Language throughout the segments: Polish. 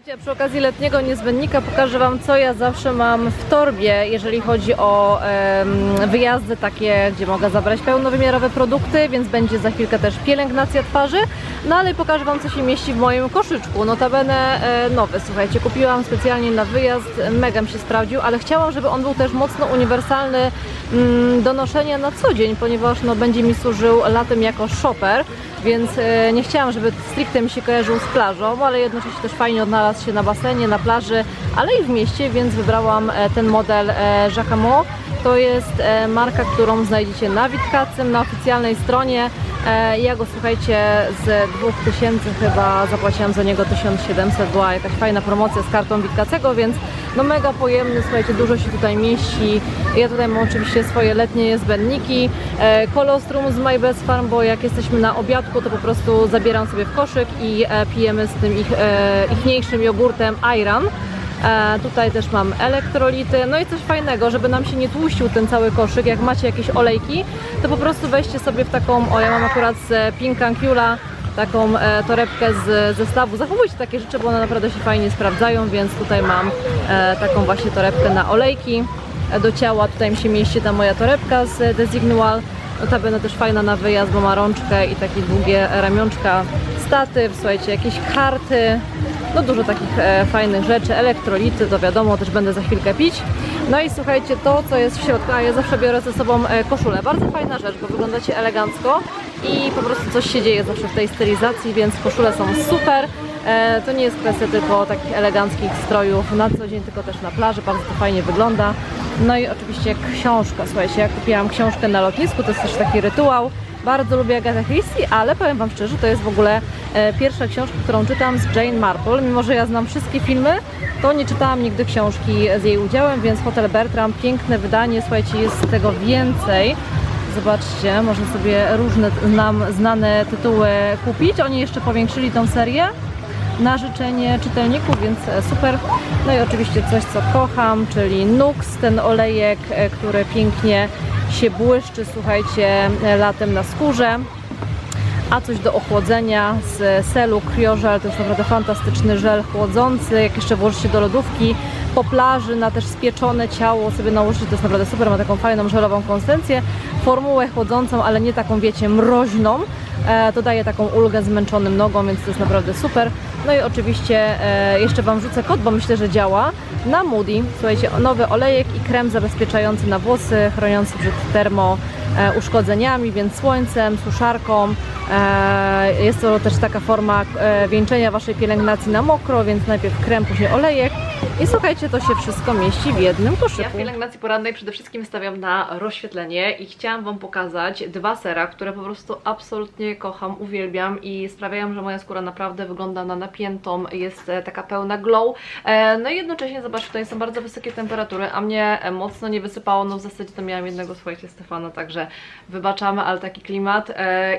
Słuchajcie, przy okazji letniego niezbędnika pokażę Wam, co ja zawsze mam w torbie, jeżeli chodzi o wyjazdy takie, gdzie mogę zabrać pełnowymiarowe produkty, więc będzie za chwilkę też pielęgnacja twarzy. No ale pokażę Wam, co się mieści w moim koszyczku. Notabene e, nowy, słuchajcie, kupiłam specjalnie na wyjazd, mega mi się sprawdził, ale chciałam, żeby on był też mocno uniwersalny do noszenia na co dzień, ponieważ no, będzie mi służył latem jako shopper, więc e, nie chciałam, żeby stricte mi się kojarzył z plażą, ale jednocześnie też fajnie odnalazł się na basenie, na plaży, ale i w mieście, więc wybrałam e, ten model e, Jacquemot. To jest marka, którą znajdziecie na Witkacym, na oficjalnej stronie. E, Ja go słuchajcie z 2000 chyba zapłaciłam za niego 1700, była jakaś fajna promocja z kartą Witkacego, więc no mega pojemny, słuchajcie, dużo się tutaj mieści. Ja tutaj mam oczywiście swoje letnie niezbędniki. E, Kolostrum z My Best Farm, bo jak jesteśmy na obiadku, to po prostu zabieram sobie w koszyk i e, pijemy z tym ich, ichniejszym jogurtem Ayran. E, tutaj też mam elektrolity, no i coś fajnego, żeby nam się nie tłuścił ten cały koszyk, jak macie jakieś olejki, to po prostu weźcie sobie w taką, o ja mam akurat z Pink Ancula, taką e, torebkę z zestawu. Zachowujcie takie rzeczy, bo one naprawdę się fajnie sprawdzają, więc tutaj mam e, taką właśnie torebkę na olejki e, do ciała. Tutaj mi się mieści ta moja torebka z Designual. Notabene też fajna na wyjazd, bo ma rączkę i takie długie ramionczka. Statyw, słuchajcie, jakieś karty, no dużo takich e, fajnych rzeczy, elektrolity, to wiadomo, też będę za chwilkę pić. No i słuchajcie, to co jest w środku, a ja zawsze biorę ze sobą e, koszulę. Bardzo fajna rzecz, bo wyglądacie elegancko i po prostu coś się dzieje zawsze w tej stylizacji, więc koszule są super. E, to nie jest kwestia tylko takich eleganckich strojów na co dzień, tylko też na plaży, bardzo to fajnie wygląda. No i oczywiście książka, słuchajcie, ja kupiłam książkę na lotnisku, to jest też taki rytuał. Bardzo lubię Agatha Christie, ale powiem Wam szczerze, to jest w ogóle e, pierwsza książka, którą czytam z Jane Marple. Mimo, że ja znam wszystkie filmy, to nie czytałam nigdy książki z jej udziałem, więc Hotel Bertram, piękne wydanie, słuchajcie, jest tego więcej. Zobaczcie, można sobie różne nam znane tytuły kupić. Oni jeszcze powiększyli tą serię na życzenie czytelników, więc e, super. No i oczywiście coś, co kocham, czyli Nux, ten olejek, e, który pięknie się błyszczy, słuchajcie, e, latem na skórze. A coś do ochłodzenia z Selu Cryożel, to jest naprawdę fantastyczny żel chłodzący, jak jeszcze włożycie do lodówki po plaży na też spieczone ciało sobie nałożycie, to jest naprawdę super, ma taką fajną żelową konsystencję, formułę chłodzącą, ale nie taką wiecie mroźną, e, to daje taką ulgę zmęczonym nogą, więc to jest naprawdę super. No i oczywiście e, jeszcze Wam rzucę kod, bo myślę, że działa, na Moody, słuchajcie, nowy olejek i krem zabezpieczający na włosy, chroniący przed termo e, uszkodzeniami, więc słońcem, suszarką. E, Jest to też taka forma wieńczenia Waszej pielęgnacji na mokro, więc najpierw krem, później olejek. I słuchajcie, to się wszystko mieści w jednym koszyku. Ja w pielęgnacji porannej przede wszystkim stawiam na rozświetlenie i chciałam Wam pokazać dwa sera, które po prostu absolutnie kocham, uwielbiam i sprawiają, że moja skóra naprawdę wygląda na napiętą, jest e, taka pełna glow. E, No i jednocześnie, zobaczcie, tutaj są bardzo wysokie temperatury, a mnie e, mocno nie wysypało, no w zasadzie to miałam jednego, słuchajcie, Stefana, także wybaczamy, ale taki klimat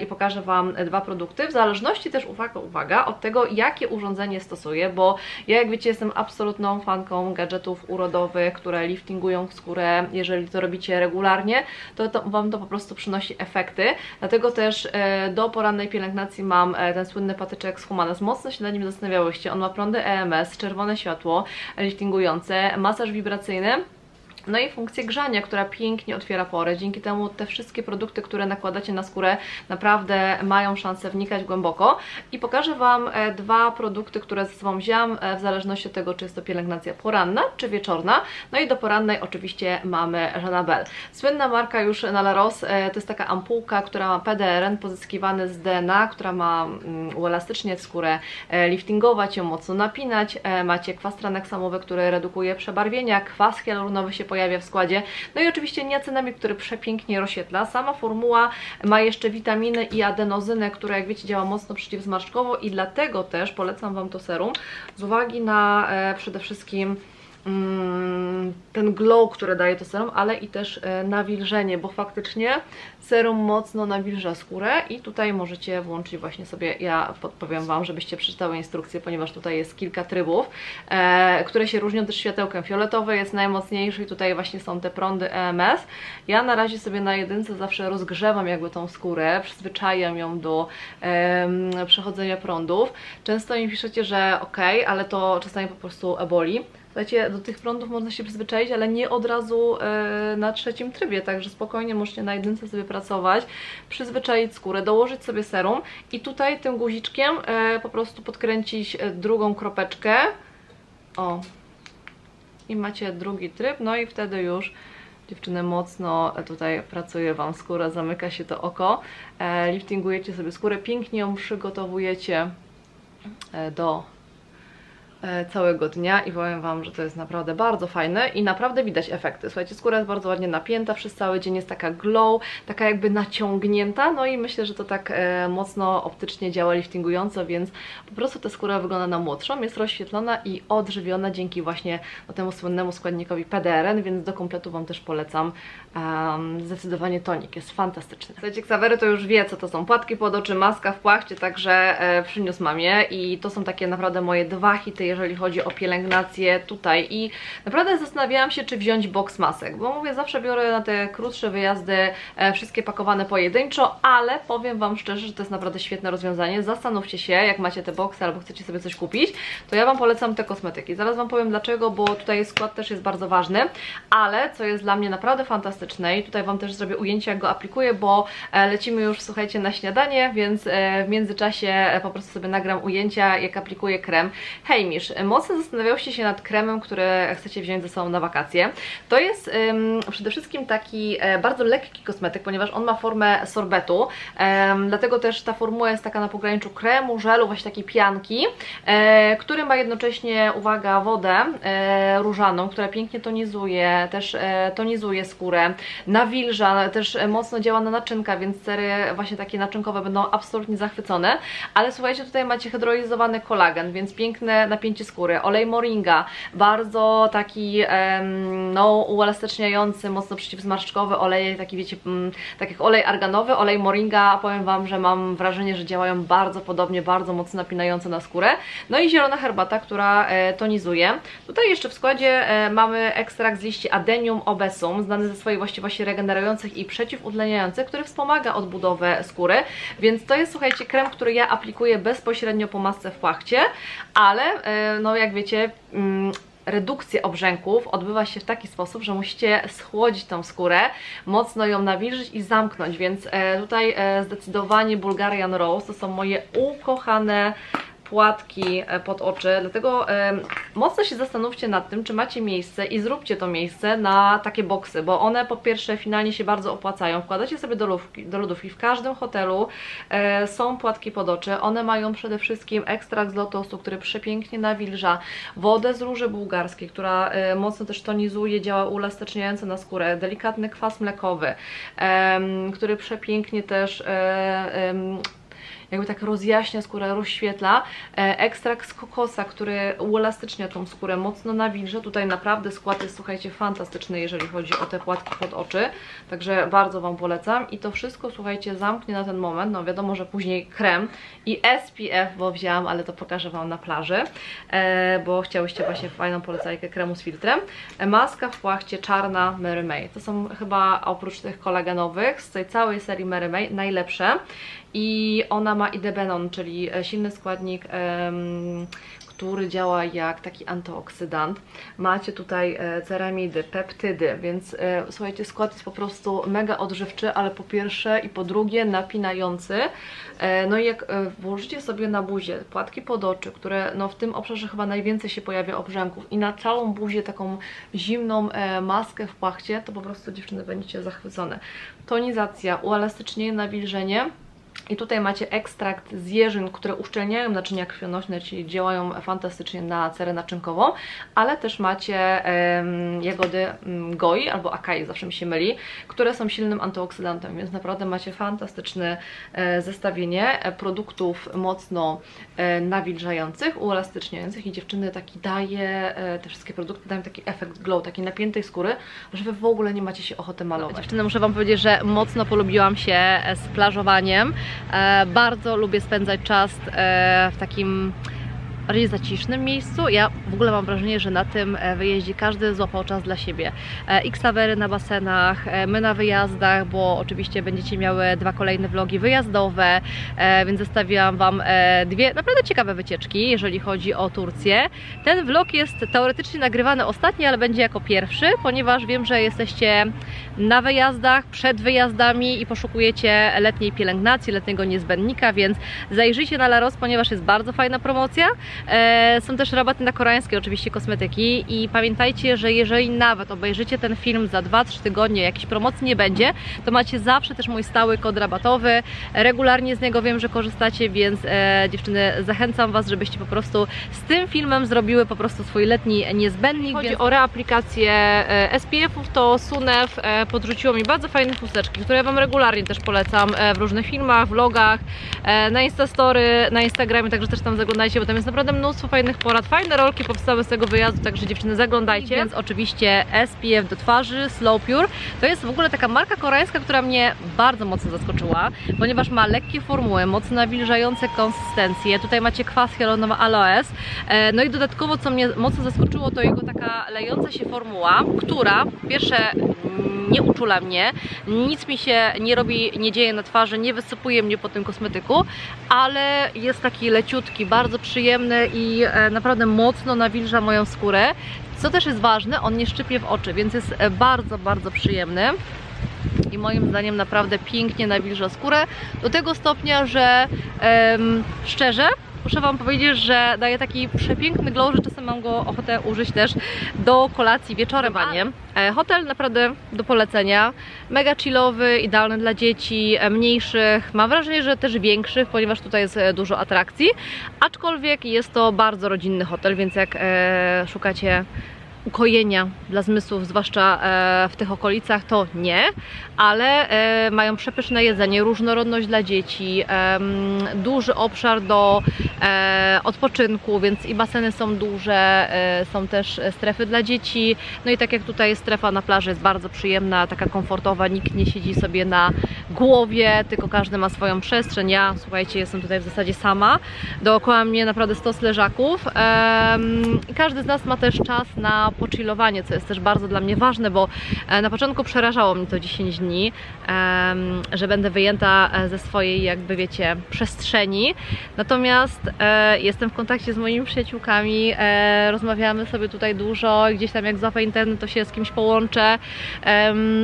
i pokażę Wam dwa produkty, w zależności też, uwaga, uwaga, od tego, jakie urządzenie stosuję, bo ja, jak wiecie, jestem absolutną fanką gadżetów urodowych, które liftingują skórę, jeżeli to robicie regularnie, to, to Wam to po prostu przynosi efekty, dlatego też e, do porannej pielęgnacji mam e, ten słynny patyczek z Humanes, mocno się nad nim zastanawiałyście, on ma prądy EMS, czerwone światło liftingujące, masaż wibracyjny, no i funkcję grzania, która pięknie otwiera pory. Dzięki temu te wszystkie produkty, które nakładacie na skórę, naprawdę mają szansę wnikać głęboko. I pokażę Wam e, dwa produkty, które ze sobą wzięłam, e, w zależności od tego, czy jest to pielęgnacja poranna, czy wieczorna. No i do porannej oczywiście mamy Janabel. Słynna marka już na La Rose, e, to jest taka ampułka, która ma PDRN pozyskiwany z DNA, która ma mm, uelastyczniać skórę, e, liftingować ją, mocno napinać. Macie kwas traneksamowy, który redukuje przebarwienia, kwas hialuronowy się pojawia w składzie. No i oczywiście niacinamid, który przepięknie rozświetla. Sama formuła ma jeszcze witaminy i adenozynę, która jak wiecie działa mocno przeciwzmarszczkowo i dlatego też polecam Wam to serum z uwagi na e, przede wszystkim ten glow, który daje to serum, ale i też e, nawilżenie, bo faktycznie serum mocno nawilża skórę i tutaj możecie włączyć właśnie sobie, ja podpowiem Wam, żebyście przeczytały instrukcję, ponieważ tutaj jest kilka trybów, e, które się różnią też światełkiem. Fioletowy jest najmocniejszy i tutaj właśnie są te prądy EMS. Ja na razie sobie na jedynce zawsze rozgrzewam jakby tą skórę, przyzwyczajam ją do em, przechodzenia prądów. Często mi piszecie, że ok, ale to czasami po prostu boli. Słuchajcie, do tych prądów można się przyzwyczaić, ale nie od razu e, na trzecim trybie, także spokojnie możecie na jedynce sobie pracować, przyzwyczaić skórę, dołożyć sobie serum i tutaj tym guziczkiem e, po prostu podkręcić e, drugą kropeczkę. O. I macie drugi tryb, no i wtedy już dziewczyny mocno tutaj pracuje Wam skóra, zamyka się to oko, e, liftingujecie sobie skórę, pięknie ją przygotowujecie do całego dnia i powiem Wam, że to jest naprawdę bardzo fajne i naprawdę widać efekty. Słuchajcie, skóra jest bardzo ładnie napięta przez cały dzień, jest taka glow, taka jakby naciągnięta, no i myślę, że to tak e, mocno optycznie działa liftingująco, więc po prostu ta skóra wygląda na młodszą, jest rozświetlona i odżywiona dzięki właśnie no, temu słynnemu składnikowi PDRN, więc do kompletu Wam też polecam zdecydowanie tonik, jest fantastyczny. Słuchajcie, Xavery to już wie, co to są płatki pod oczy, maska w płachcie, także e, przyniósł mamie i to są takie naprawdę moje dwa hity, jeżeli chodzi o pielęgnację tutaj. I naprawdę zastanawiałam się, czy wziąć box masek, bo mówię, zawsze biorę na te krótsze wyjazdy e, wszystkie pakowane pojedynczo, ale powiem Wam szczerze, że to jest naprawdę świetne rozwiązanie, zastanówcie się, jak macie te boxy albo chcecie sobie coś kupić, to ja Wam polecam te kosmetyki, zaraz Wam powiem dlaczego, bo tutaj skład też jest bardzo ważny, ale co jest dla mnie naprawdę fantastyczne i tutaj Wam też zrobię ujęcie, jak go aplikuję, bo e, lecimy już, słuchajcie, na śniadanie, więc e, w międzyczasie po prostu sobie nagram ujęcia, jak aplikuję krem. Hej Mocno zastanawiałyście się nad kremem, który chcecie wziąć ze sobą na wakacje. To jest ym, przede wszystkim taki e, bardzo lekki kosmetyk, ponieważ on ma formę sorbetu, em, dlatego też ta formuła jest taka na pograniczu kremu, żelu, właśnie takiej pianki, e, który ma jednocześnie, uwaga, wodę e, różaną, która pięknie tonizuje, też e, tonizuje skórę, nawilża, też mocno działa na naczynka, więc cery właśnie takie naczynkowe będą absolutnie zachwycone, ale słuchajcie, tutaj macie hydrolizowany kolagen, więc piękne napięcie skóry, olej moringa, bardzo taki no uelastyczniający, mocno przeciwzmarszczkowy olej, taki wiecie, tak jak olej arganowy, olej moringa, powiem Wam, że mam wrażenie, że działają bardzo podobnie, bardzo mocno napinająco na skórę, no i zielona herbata, która e, tonizuje. Tutaj jeszcze w składzie e, mamy ekstrakt z liści Adenium obesum, znany ze swojej właściwości regenerujących i przeciwutleniających, który wspomaga odbudowę skóry, więc to jest, słuchajcie, krem, który ja aplikuję bezpośrednio po masce w płachcie, ale e, no jak wiecie, mm, redukcja obrzęków odbywa się w taki sposób, że musicie schłodzić tą skórę, mocno ją nawilżyć i zamknąć, więc e, tutaj e, zdecydowanie Bulgarian Rose to są moje ukochane płatki e, pod oczy, dlatego mocno się zastanówcie nad tym, czy macie miejsce i zróbcie to miejsce na takie boksy, bo one po pierwsze finalnie się bardzo opłacają. Wkładacie sobie do do lodówki. w każdym hotelu e, są płatki pod oczy, one mają przede wszystkim ekstrakt z lotosu, który przepięknie nawilża, wodę z róży bułgarskiej, która e, mocno też tonizuje, działa uelastyczniająco na skórę, delikatny kwas mlekowy, który przepięknie też jakby tak rozjaśnia skórę, rozświetla. E, ekstrakt z kokosa, który uelastycznia tą skórę, mocno nawilża. Tutaj naprawdę skład jest, słuchajcie, fantastyczny, jeżeli chodzi o te płatki pod oczy. Także bardzo Wam polecam. I to wszystko, słuchajcie, zamknie na ten moment. No wiadomo, że później krem i SPF, bo wzięłam, ale to pokażę Wam na plaży, e, bo chciałyście właśnie fajną polecajkę kremu z filtrem. E, maska w płachcie czarna Mary May. To są chyba oprócz tych kolagenowych z tej całej serii Mary May najlepsze i ona ma idebenon, czyli e, silny składnik, który działa jak taki antyoksydant. Macie tutaj e, ceramidy, peptydy, więc e, słuchajcie, skład jest po prostu mega odżywczy, ale po pierwsze i po drugie napinający. No i jak włożycie sobie na buzię płatki pod oczy, które no w tym obszarze chyba najwięcej się pojawia obrzęków i na całą buzię taką zimną maskę w płachcie, to po prostu dziewczyny będziecie zachwycone. Tonizacja, uelastycznienie, nawilżenie I tutaj macie ekstrakt z jeżyn, które uszczelniają naczynia krwionośne, czyli działają fantastycznie na cerę naczynkową, ale też macie em, jagody mm, goi albo akai, zawsze mi się myli, które są silnym antyoksydantem, więc naprawdę macie fantastyczne e, zestawienie e, produktów mocno e, nawilżających, uelastyczniających i dziewczyny taki daje, e, te wszystkie produkty dają taki efekt glow, takiej napiętej skóry, że Wy w ogóle nie macie się ochoty malować. Dziewczyny, muszę Wam powiedzieć, że mocno polubiłam się e, z plażowaniem. E, bardzo lubię spędzać czas e, w takim bardziej zacisznym miejscu. Ja w ogóle mam wrażenie, że na tym e, wyjeździe każdy złapał czas dla siebie. E, X-Tawery na basenach, e, my na wyjazdach, bo oczywiście będziecie miały dwa kolejne vlogi wyjazdowe, więc zostawiłam Wam dwie naprawdę ciekawe wycieczki, jeżeli chodzi o Turcję. Ten vlog jest teoretycznie nagrywany ostatni, ale będzie jako pierwszy, ponieważ wiem, że jesteście na wyjazdach, przed wyjazdami i poszukujecie letniej pielęgnacji, letniego niezbędnika, więc zajrzyjcie na Laros, ponieważ jest bardzo fajna promocja. E, Są też rabaty na koreańskie oczywiście kosmetyki i pamiętajcie, że jeżeli nawet obejrzycie ten film za 2-3 tygodnie, jakiejś promocji nie będzie, to macie zawsze też mój stały kod rabatowy. Regularnie z niego wiem, że korzystacie, więc e, dziewczyny zachęcam Was, żebyście po prostu z tym filmem zrobiły po prostu swój letni niezbędnik. Chodzi o reaplikację e, SPF-ów, to Sunew e, podrzuciło mi bardzo fajne chusteczki, które ja Wam regularnie też polecam w różnych filmach, vlogach, na Instastory, na Instagramie, także też tam zaglądajcie, bo tam jest naprawdę mnóstwo fajnych porad, fajne rolki powstały z tego wyjazdu, także dziewczyny zaglądajcie. Więc oczywiście SPF do twarzy, Slow Pure, to jest w ogóle taka marka koreańska, która mnie bardzo mocno zaskoczyła, ponieważ ma lekkie formuły, mocno nawilżające konsystencje, tutaj macie kwas hyaluronowy aloes, e, no i dodatkowo co mnie mocno zaskoczyło to jego taka lejąca się formuła, która pierwsze nie uczula mnie, nic mi się nie robi, nie dzieje na twarzy, nie wysypuje mnie po tym kosmetyku, ale jest taki leciutki, bardzo przyjemny i e, naprawdę mocno nawilża moją skórę. Co też jest ważne, on nie szczypie w oczy, więc jest e, bardzo, bardzo przyjemny i moim zdaniem naprawdę pięknie nawilża skórę do tego stopnia, że em, szczerze muszę Wam powiedzieć, że daje taki przepiękny glow, że czasem mam go ochotę użyć też do kolacji wieczorem. E, Hotel naprawdę do polecenia, mega chillowy, idealny dla dzieci e, mniejszych, mam wrażenie, że też większych, ponieważ tutaj jest e, dużo atrakcji, aczkolwiek jest to bardzo rodzinny hotel, więc jak szukacie ukojenia dla zmysłów, zwłaszcza e, w tych okolicach, to nie, ale e, mają przepyszne jedzenie, różnorodność dla dzieci, duży obszar do e, odpoczynku, więc i baseny są duże, są też strefy dla dzieci, no i tak jak tutaj strefa na plaży jest bardzo przyjemna, taka komfortowa, nikt nie siedzi sobie na głowie, tylko każdy ma swoją przestrzeń. Ja, słuchajcie, jestem tutaj w zasadzie sama, dookoła mnie naprawdę stos leżaków każdy z nas ma też czas na pochillowanie, co jest też bardzo dla mnie ważne, bo e, na początku przerażało mnie to 10 dni, że będę wyjęta e, ze swojej jakby wiecie przestrzeni, natomiast e, jestem w kontakcie z moimi przyjaciółkami, rozmawiamy sobie tutaj dużo, gdzieś tam jak złapę internet to się z kimś połączę,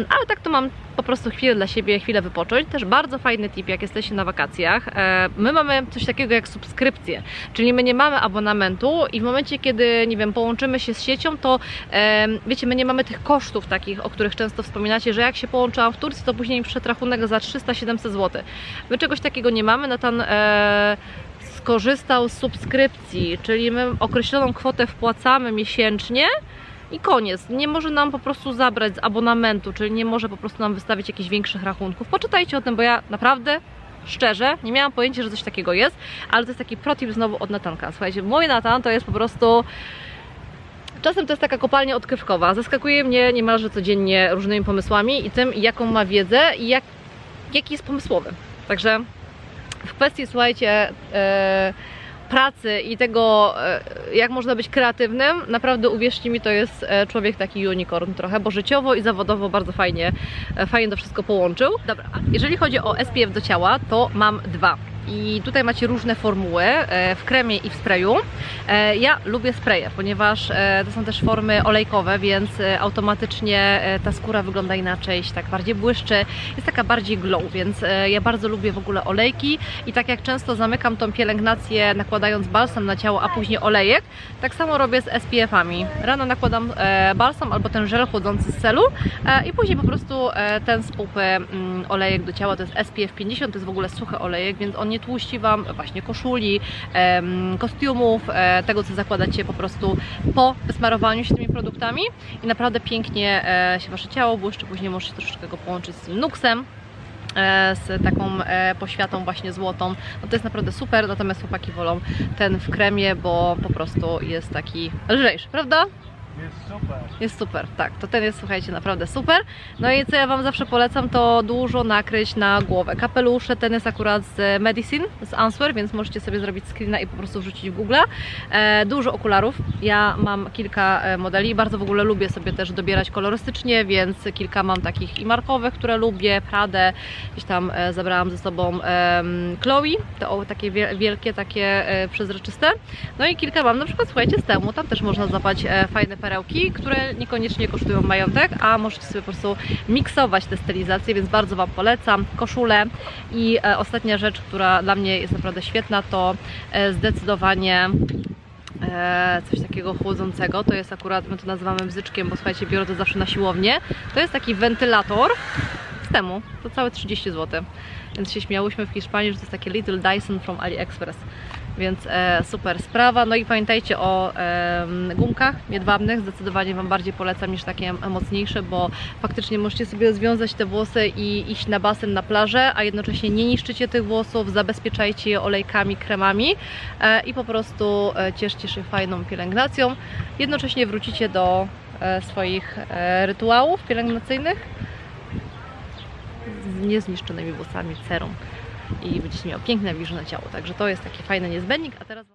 ale tak to mam po prostu chwilę dla siebie, chwilę wypocząć. Też bardzo fajny tip, jak jesteście na wakacjach. E, My mamy coś takiego jak subskrypcję, czyli my nie mamy abonamentu i w momencie, kiedy, nie wiem, połączymy się z siecią, to e, wiecie, my nie mamy tych kosztów takich, o których często wspominacie, że jak się połączyłam w Turcji, to później przyszedł rachunek za 300-700 zł. My czegoś takiego nie mamy, Natan e, skorzystał z subskrypcji, czyli my określoną kwotę wpłacamy miesięcznie, i koniec. Nie może nam po prostu zabrać z abonamentu, czyli nie może po prostu nam wystawić jakichś większych rachunków. Poczytajcie o tym, bo ja naprawdę szczerze, nie miałam pojęcia, że coś takiego jest, ale to jest taki protip znowu od Natanka. Słuchajcie, mój Natan to jest po prostu Czasem to jest taka kopalnia odkrywkowa. Zaskakuje mnie niemalże codziennie różnymi pomysłami i tym, jaką ma wiedzę i jak, jaki jest pomysłowy. Także w kwestii, słuchajcie, e, pracy i tego, e, jak można być kreatywnym, naprawdę uwierzcie mi, to jest e, człowiek taki unicorn trochę, bo życiowo i zawodowo bardzo fajnie, e, fajnie to wszystko połączył. Dobra, jeżeli chodzi o SPF do ciała, to mam dwa. I tutaj macie różne formuły e, w kremie i w sprayu. E, Ja lubię spraye, ponieważ e, to są też formy olejkowe, więc automatycznie ta skóra wygląda inaczej, się tak bardziej błyszczy, jest taka bardziej glow, więc ja bardzo lubię w ogóle olejki i tak jak często zamykam tą pielęgnację nakładając balsam na ciało, a później olejek, tak samo robię z SPF-ami. Rano nakładam balsam albo ten żel chłodzący z celu i później po prostu ten z pupy mm, olejek do ciała, to jest SPF 50, to jest w ogóle suchy olejek, więc on nie tłuści Wam właśnie koszuli, kostiumów, e, tego co zakładacie po prostu po wysmarowaniu się tymi produktami i naprawdę pięknie e, się Wasze ciało błyszczy, później możecie troszeczkę go połączyć z tym e, z taką poświatą właśnie złotą. No to jest naprawdę super, natomiast chłopaki wolą ten w kremie, bo po prostu jest taki lżejszy, prawda? Jest super. Jest super, tak. To ten jest, słuchajcie, naprawdę super. No i co ja Wam zawsze polecam, to dużo nakryć na głowę. Kapelusze, ten jest akurat z Medicine, z Answer, więc możecie sobie zrobić screena i po prostu wrzucić w Google. E, dużo okularów. Ja mam kilka e, modeli. Bardzo w ogóle lubię sobie też dobierać kolorystycznie, więc kilka mam takich i markowych, które lubię. Pradę, gdzieś tam e, zabrałam ze sobą em, Chloe, te o, takie wie- wielkie, takie e, przezroczyste. No i kilka mam na przykład, słuchajcie, z temu. Tam też można zapać e, fajne perełki, które niekoniecznie kosztują majątek, a możecie sobie po prostu miksować te stylizacje, więc bardzo Wam polecam. Koszule i e, ostatnia rzecz, która dla mnie jest naprawdę świetna, to e, zdecydowanie e, coś takiego chłodzącego. To jest akurat, my to nazywamy bzyczkiem, bo słuchajcie, biorę to zawsze na siłownię. To jest taki wentylator z temu. To całe 30 zł. Więc się śmiałyśmy w Hiszpanii, że to jest takie Little Dyson from AliExpress. Więc e, super sprawa. No i pamiętajcie o em, gumkach jedwabnych. Zdecydowanie Wam bardziej polecam niż takie mocniejsze, bo faktycznie możecie sobie związać te włosy i iść na basen, na plażę, a jednocześnie nie niszczycie tych włosów, zabezpieczajcie je olejkami, kremami e, i po prostu e, cieszcie się fajną pielęgnacją. Jednocześnie wrócicie do e, swoich e, rytuałów pielęgnacyjnych z niezniszczonymi włosami, cerą i będziecie miał piękne, wilżone ciało. Także to jest taki fajny niezbędnik, a teraz